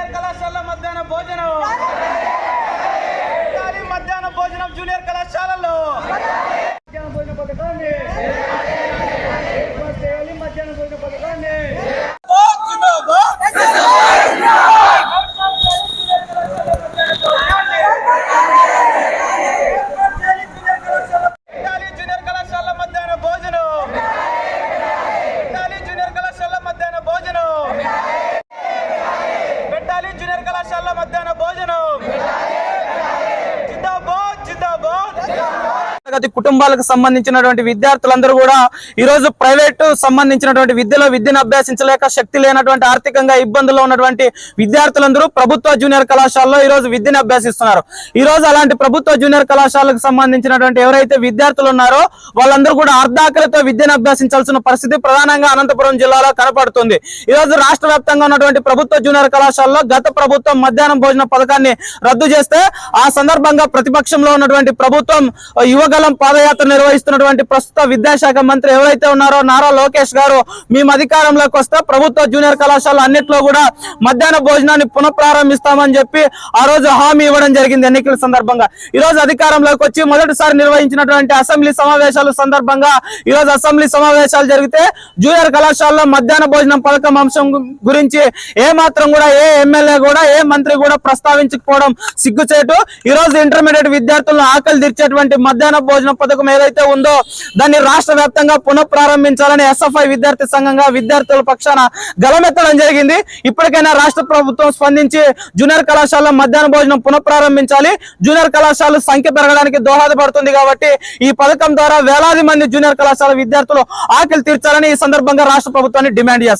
Junior కళాశాల మధ్యాహ్న భోజనం. పెట్టాలి మధ్యాహ్న భోజనం జూనియర్ కళాశాలలో. మధ్యాహ్న భోజన పథకాన్ని మధ్యాహ్న భోజన పథకం తరగతి కుటుంబాలకు సంబంధించినటువంటి విద్యార్థులందరూ కూడా ఈ రోజు ప్రైవేటు సంబంధించినటువంటి విద్యలో విద్యను అభ్యసించలేక శక్తి లేనటువంటి ఆర్థికంగా ఇబ్బందుల్లో ఉన్నటువంటి విద్యార్థులందరూ ప్రభుత్వ జూనియర్ కళాశాలలో ఈ రోజు విద్యను అభ్యసిస్తున్నారు. ఈ రోజు అలాంటి ప్రభుత్వ జూనియర్ కళాశాలకు సంబంధించినటువంటి ఎవరైతే విద్యార్థులు ఉన్నారో వాళ్ళందరూ కూడా అర్ధాకలితో విద్యను అభ్యసించాల్సిన పరిస్థితి ప్రధానంగా అనంతపురం జిల్లాలో కనపడుతుంది. ఈ రోజు రాష్ట్ర వ్యాప్తంగా ఉన్నటువంటి ప్రభుత్వ జూనియర్ కళాశాలలో గత ప్రభుత్వం మధ్యాహ్నం భోజన పథకాన్ని రద్దు చేస్తే ఆ సందర్భంగా ప్రతిపక్షంలో ఉన్నటువంటి ప్రభుత్వం ఆ, శ్రీకాకుళం పాదయాత్ర నిర్వహిస్తున్నటువంటి ప్రస్తుత విద్యాశాఖ మంత్రి ఎవరైతే ఉన్నారో నారా లోకేష్ గారు మేము అధికారంలోకి వస్తే ప్రభుత్వ జూనియర్ కళాశాల అన్నింటిలో కూడా మధ్యాహ్న భోజనాన్ని పునఃప్రారంభిస్తామని చెప్పి ఆ రోజు హామీ ఇవ్వడం జరిగింది ఎన్నికల సందర్భంగా. ఈ రోజు అధికారంలోకి వచ్చి మొదటిసారి నిర్వహించినటువంటి అసెంబ్లీ సమావేశాల సందర్భంగా ఈ రోజు అసెంబ్లీ సమావేశాలు జరిగితే జూనియర్ కళాశాలలో మధ్యాహ్న భోజనం పథకం అంశం గురించి ఏ మాత్రం కూడా ఏ ఎమ్మెల్యే కూడా ఏ మంత్రి కూడా ప్రస్తావించకపోవడం సిగ్గుచేటు. ఈ రోజు ఇంటర్మీడియట్ విద్యార్థులను ఆకలి తీర్చేటువంటి మధ్యాహ్న భోజన పథకం ఏదైతే ఉందో దాన్ని రాష్ట్ర వ్యాప్తంగా పునఃప్రారంభించాలని ఎస్ఎఫ్ఐ విద్యార్థి సంఘంగా విద్యార్థుల పక్షాన గలమెత్తడం జరిగింది. ఇప్పటికైనా రాష్ట్ర ప్రభుత్వం స్పందించి జూనియర్ కళాశాల మధ్యాహ్న భోజనం పునఃప్రారంభించాలి. జూనియర్ కళాశాల సంఖ్య పెరగడానికి దోహదపడుతుంది కాబట్టి ఈ పథకం ద్వారా వేలాది మంది జూనియర్ కళాశాల విద్యార్థులు ఆకలి తీర్చాలని ఈ సందర్భంగా రాష్ట్ర ప్రభుత్వాన్ని డిమాండ్ చేస్తున్నాం.